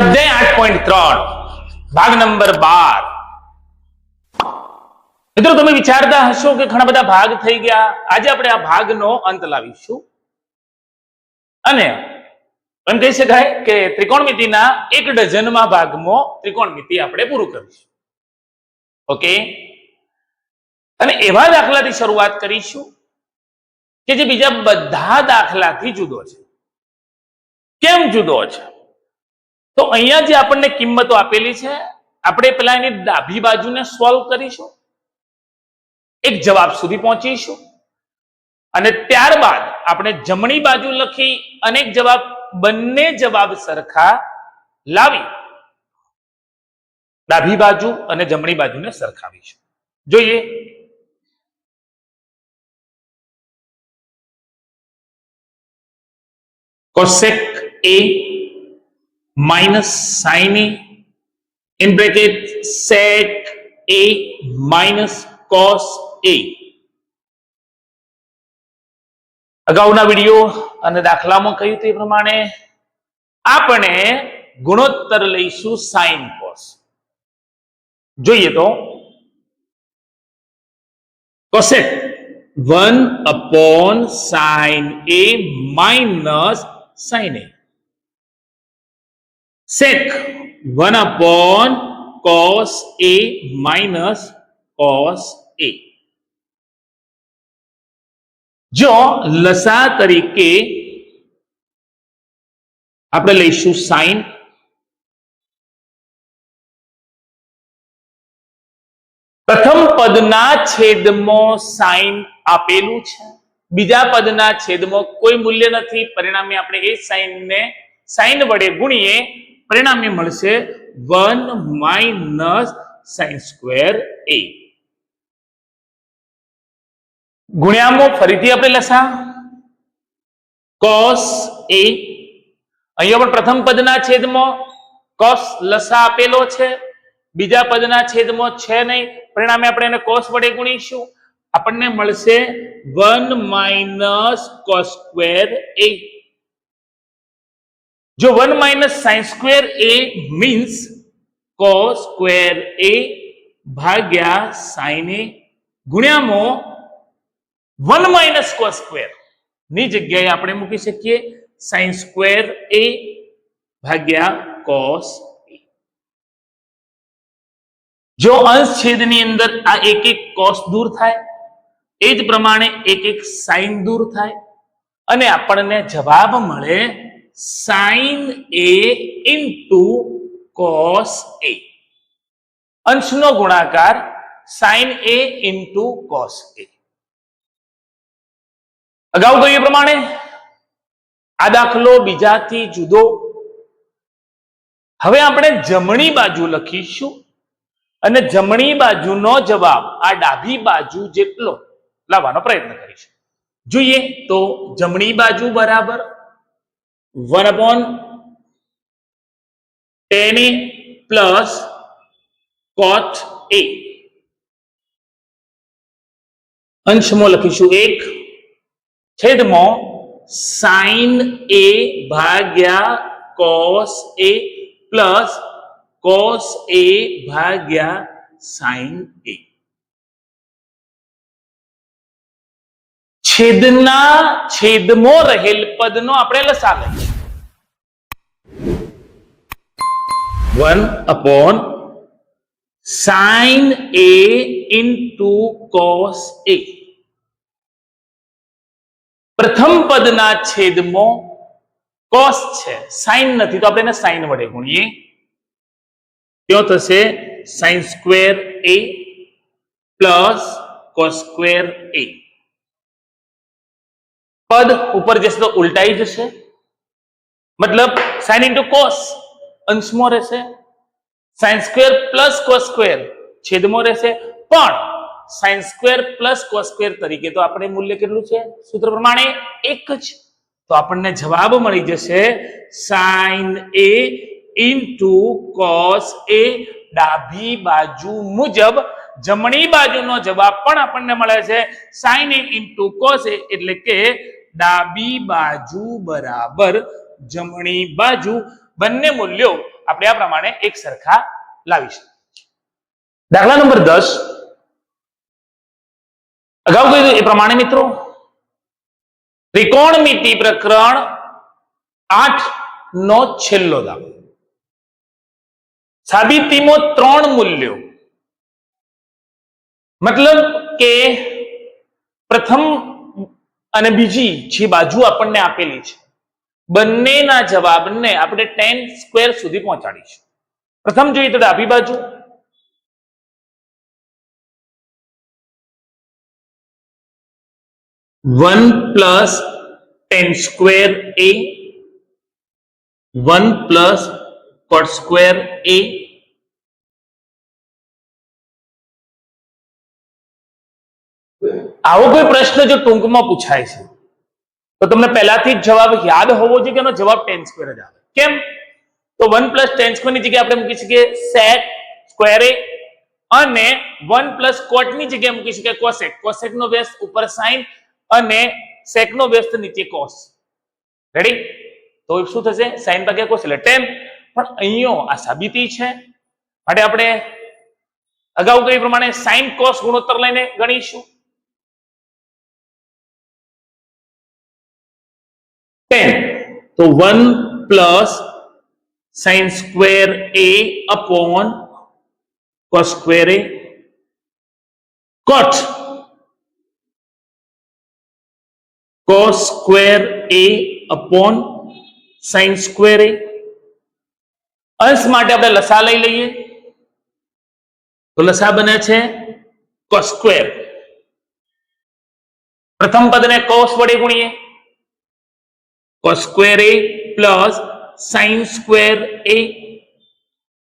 સ્વાધ્યાય આઠ પોઈન્ટ ત્રણ. ભાગ નંબર બાર. મિત્રો, તમે વિચારતા હશો કે ઘણા બધા ભાગ થઈ ગયા. આજે આપણે આ ભાગનો અંત લાવીશું. અને એમ કહી શકાય કે ત્રિકોણમિતિના એક ડઝનમાં ભાગમાં ત્રિકોણમિતિ આપણે પૂરું કરીશું. ઓકે અને એવા દાખલાથી શરૂઆત કરીશું કે જે બીજા બધા દાખલાથી જુદો છે. કેમ જુદો છે? તો અહીંયા જે આપણને કિંમતો આપેલી છે, આપણે પેલા એની ડાભી બાજુને સોલ્વ કરીશું. એક જવાબ સુધી પહોંચીશું. અને ત્યારબાદ આપણે જમણી બાજુ લખી અનેક જવાબ, બંને જવાબ સરખા લાવી. ડાભી બાજુ અને જમણી બાજુને સરખાવીશું. જોઈએ. Cosec A minus sin A in bracket sec A minus cos A અગાઉના વીડિયો અને દાખલામાં કહ્યું તે પ્રમાણે આપણે ગુણોત્તર લઈશું સાઇન કોસ જોઈએ તો cosec 1 upon sin A minus sin A. Sec 1 upon cos A minus cos A. જો લસા તરીકે આપણે લઈશું સાઈન પ્રથમ પદના છેદમાં સાઈન આપેલું છે બીજા પદના છેદમાં કોઈ મૂલ્ય નથી પરિણામે આપણે એ સાઈનને સાઈન વડે ગુણીએ પરિણામે મળશે one minus sine square A. ગુણ્યામાં ફરીથી આપણે લસા કોસ એ. અહીંયા પણ પ્રથમ પદના છેદમાં કોસ લસા આપેલો છે. બીજા પદના છેદમાં છે નહીં. પરિણામે આપણે એને કોસ વડે ગુણીશું. આપણને મળશે one minus cos square A. જો one minus sine square A means cos square A ભાગ્યા સાઇન એ ગુણ્યામાં વન માઇનસ કો સ્ક્વેર. ની જગ્યાએ આપણે મૂકી શકીએ સાઇન સ્ક્વેર એ ભાગ્યા કોસ જો અંશ છેદની અંદર આ એક એક કોસ દૂર થાય, એ જ પ્રમાણે એક એક સાઇન દૂર થાય, અને આપણને જવાબ મળે sine A into cos A અંશનો ગુણાકાર sine A into cos A અગાઉ કહ્યું એ પ્રમાણે? આ દાખલો બીજાથી જુદો. હવે આપણે જમણી બાજુ લખીશું અને જમણી બાજુનો જવાબ આ ડાબી બાજુ જેટલો લાવવાનો પ્રયત્ન કરીશું. જોઈએ તો જમણી બાજુ બરાબર one upon tan A plus cot A અંશમાં લખીશું એક છેદમાં સાઈન એ ભાગ્યા cos A plus cos A ભાગ્યા સાઈન એ છેદના છેદમાં રહેલ પદનો આપણે લસા લઈએ one upon sine A into cos A પ્રથમ પદના છેદમાં કોસ છે. સાઈન નથી, તો આપણે એને સાઈન વડે ગુણીએ. કયો થશે? Sine square A plus cos square A પદ ઉપર જશે તો ઉલટાઈ જશે. મતલબ સાઇન ઇન્ટુ કોસ અંશમાં રહેશે. Sine square plus cos square છેદમાં રહેશે. પણ sine square plus cos square તરીકે તો આપણે મૂલ્ય કેટલું છે? સૂત્ર પ્રમાણે એક જ. તો આપણને જવાબ મળી જશે sine A into cos A Dabhi બાજુ મુજબ જમણી બાજુનો જવાબ પણ આપણને મળે છે. Sine A into cos A એટલે કે ડાબી બાજુ બરાબર, જમણી બાજુ બંને મૂલ્યો આપણે આ પ્રમાણે એક સરખા લાવી શકીએ છીએ. દાખલા નંબર દસ. અગાઉ કહ્યું એ પ્રમાણે મિત્રો. ત્રિકોણમિતિ પ્રકરણ આઠ નો છેલ્લો દાખલો. સાબિતીમાં ત્રણ મૂલ્યો. મતલબ કે પ્રથમ અને બીજી જે બાજુ આપણને આપેલી છે, બંનેના જવાબને આપણે ટેન સ્ક્વેર સુધી પહોંચાડીશું. પ્રથમ જોઈએ તો ડાબી બાજુ. One plus tan square A, one plus cot square A આવો કોઈ પ્રશ્ન જો ટૂંકમાં પૂછાય છે, તો તમને પહેલાથી જ જવાબ યાદ હોવો જોઈએ કે એનો જવાબ ટેન સ્ક્વેર જ આવે. કેમ? તો વન પ્લસ ટેન સ્ક્વેરની જગ્યાએ આપણે મૂકી શકીએ સેટ સ્ક્વેર અને વન પ્લસ કોટની જગ્યાએ મૂકી શકીએ કોસેક. કોસેક નો વ્યસ્ત ઉપર સાઇન અને સેક નો વ્યસ્ત નીચે કોસ. રેડી તો શું થશે? સાઇન ભાગ્યા કોસ એટલે ટેન. પણ અહીંયો આ સાબિતી છે. માટે આપણે અગાઉ કહ્યું પ્રમાણે સાઇન કોસ ગુણોત્તર લઈને ગણીશું. ટેન તો one plus sine square A upon cos square A cot cos square A upon sine square A અંશ માટે આપણે લસા લઈ લઈએ. તો લસા બને છે કોસ સ્ક્વેર પ્રથમ પદને કોસ વડે ગુણીએ. Cos square A plus sine square A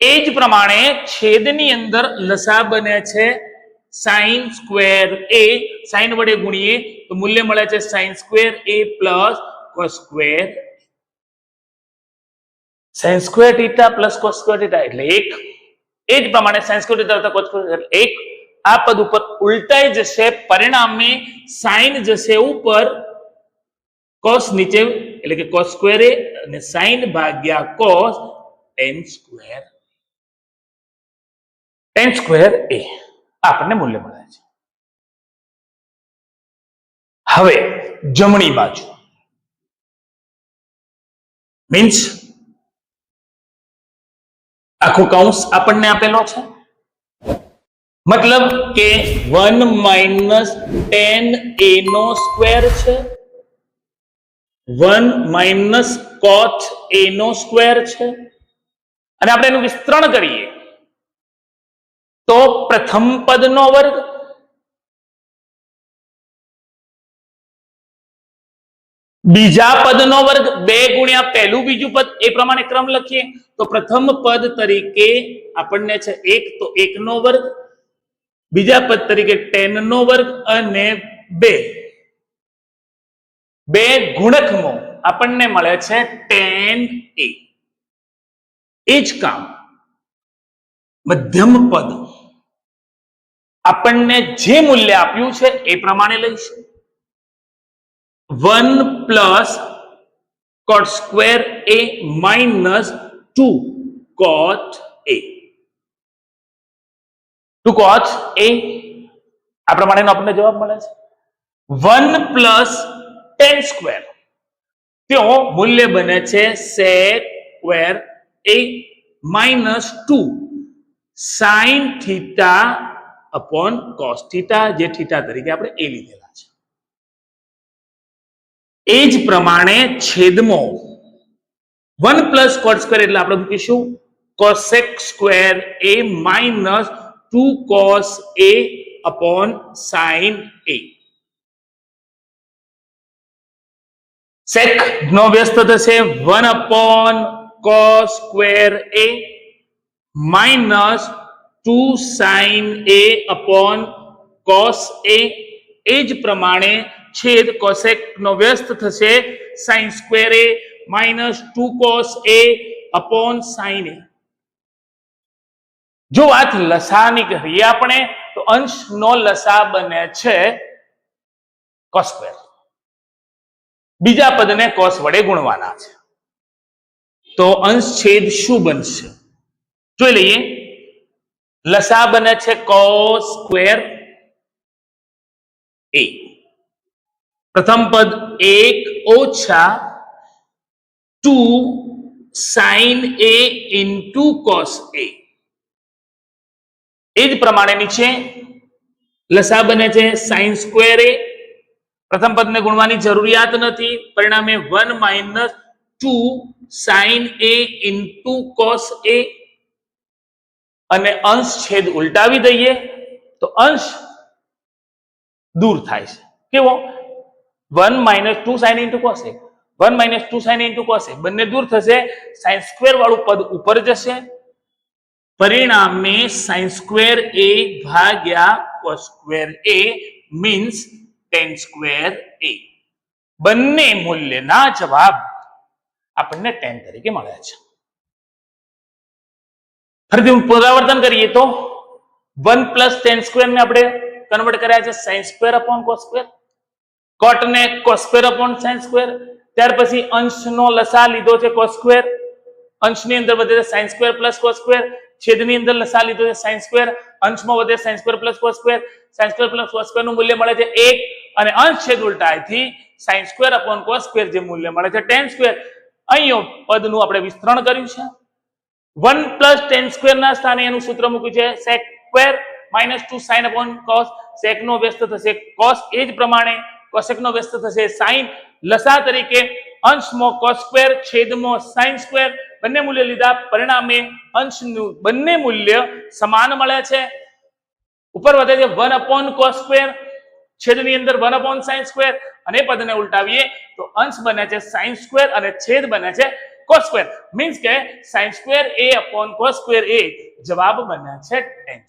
એ જ પ્રમાણે છેદની અંદર લસા બને છે સાઇન સ્ક્વેર એ સાઇન વડે ગુણીએ તો મૂલ્ય મળે છે sine square A plus cos square sine square theta plus cos square એટલે એક. એ જ પ્રમાણે સાઇન સ્ક્વેર થીટા સ્ક્વેર એક. આ પદ ઉપર ઉલટાઈ જશે, પરિણામે સાઇન જશે ઉપર કોસ નીચે એટલે કે કોસ સ્ક્વેર એ અને સાઈન ભાગ્યા cos tan square tan square A આપણને મૂલ્ય મળે છે. હવે જમણી બાજુ. મીન્સ આખો કૌંસ આપણને આપેલો છે. મતલબ કે વન માઇનસ ટેન એ નો સ્ક્વેર છે. વન માઇનસ કોચ એ નો સ્ક્વેર છે. અને આપણે એનું વિસ્તરણ કરીએ. તો પ્રથમ પદનો વર્ગ બીજા પદનો વર્ગ બે ગુણ્યા પહેલું બીજું પદ, એ પ્રમાણે ક્રમ લખીએ. તો પ્રથમ પદ તરીકે આપણને છે એક, તો એક નો વર્ગ. બીજા પદ તરીકે ટેન નો વર્ગ અને બે. બે ગુણકમો આપણને મળે છે ટેન એ. એ જ કામ. મધ્યમ પદ આપણને જે મૂલ્ય આપ્યું છે એ પ્રમાણે લઈશું. One plus cot square A minus two cot A. Two cot A આ પ્રમાણેનો આપણને જવાબ મળે છે. વન પ્લસ ટેન સ્ક્વેર ત્યાં મૂલ્ય બને છે sec square A minus two sine theta upon cos theta જે થીટા તરીકે આપણે એ લીધેલા છે. એ જ પ્રમાણે છેદમો વન પ્લસ કોટ સ્ક્વેર એટલે આપણે મૂકીશું cosec square A minus two cos A upon sine A sec નો વ્યસ્ત થશે one upon cos square A minus two sine A upon cos A એ જ પ્રમાણે છેદ કોસેક નો વ્યસ્ત થશે sine square A minus two cos A upon sine A જો વાત લસાની કરીએ આપણે તો અંશ નો લસા બને છે કોસ સ્ક્વેર બીજા પદને કોસ વડે ગુણવાના છે. તો અંશ છેદ શું બનશે? જોઈ લઈએ. લસા બને છે કોસ સ્ક્વેર એ પ્રથમ પદ એક ઓછા two sine A into cos A એ જ પ્રમાણે નીચે લસા બને છે સાઈન સ્ક્વેર એ પ્રથમ પદને ગુણવાની જરૂરિયાત નથી. પરિણામે one minus two sine A into cos A. અને અંશ છેદ ઉલટાવી દઈએ તો અંશ દૂર થાય છે. કેવો? One minus two sine into cos A. One minus two sine into cos A. બંને દૂર થશે. સાઈન સ્ક્વેર વાળું પદ ઉપર જશે. પરિણામે સાઈન સ્ક્વેર એ ભાગ્યા cos square A means tan square A બંને મૂલ્યના જવાબ આપણને ટેન તરીકે મળ્યા છે. ફરીથી પુનરાવર્તન કરીએ તો વન પ્લસ ટેન સ્ક્વેર ને આપણે કન્વર્ટ કર્યા છે sine square upon cos square cot ને cos square upon sine square ત્યાર પછી અંશનો લસા લીધો છે કોસ સ્ક્વેર અંશની અંદર વધે છે sine square plus cos square છેદની અંદર લસા લીધો છે સ્ક્વેર અંશમાં વધે sine square plus cos square sine square plus cos સ્ક્વેરનું મૂલ્ય મળે છે એક. અને અંશ છેદ ઉલટાયથી સાઇન સ્ક્વેર અપોન કોસ જે મૂલ્ય મળે છે ટેન સ્ક્વેર અહીં પદનું આપણે વિસ્તરણ કર્યું છે. વન પ્લસ ટેન સ્ક્વેર ના સ્થાને એનું સૂત્ર મૂક્યું છે sec square minus two sine upon cos sec નો વ્યસ્ત થશે કોસ એ જ પ્રમાણે. કોસેક નો વ્યસ્ત થશે સાઇન લસા તરીકે અંશમાં કોસ સ્ક્વેર છેદમાં સાઇન સ્ક્વેર બંને મૂલ્ય લીધા પરિણામે અંશનું બંને મૂલ્ય સમાન મળે છે. ઉપર વધે છે વન અપોન કોસ સ્ક્વેર છેદની અંદર વન અપોન સાઇન સ્ક્વેર અને પદને ઉલટાવીએ તો અંશ બને છે સાઇન સ્ક્વેર અને છેદ બને છે કોસ સ્ક્વેર મીન્સ કે sine square A upon cos square A જવાબ બને છે ટેન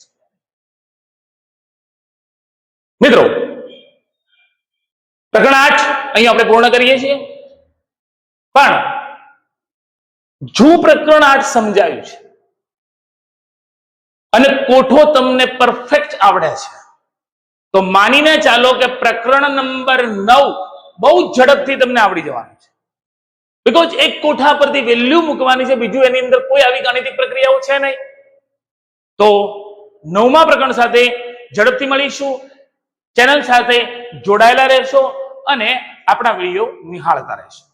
મિત્રો પ્રકરણ આઠ અહીં આપણે પૂર્ણ કરીએ છીએ. પણ જો પ્રકરણ આજ સમજાયું છે. અને કોઠો તમને પરફેક્ટ આવડે છે. તો માનીને ચાલો કે પ્રકરણ નંબર નવ બહુ ઝડપથી તમને આવડી જવાનું છે. બીકોઝ એક કોઠા પરથી વેલ્યુ મૂકવાની છે, બીજું એની અંદર કોઈ આવી ગાણિતિક પ્રક્રિયાઓ છે નહીં. તો નવમા પ્રકરણ સાથે ઝડપથી મળીશું. ચેનલ સાથે જોડાયેલા રહેશો અને આપણા વીડિયો નિહાળતા રહેશો.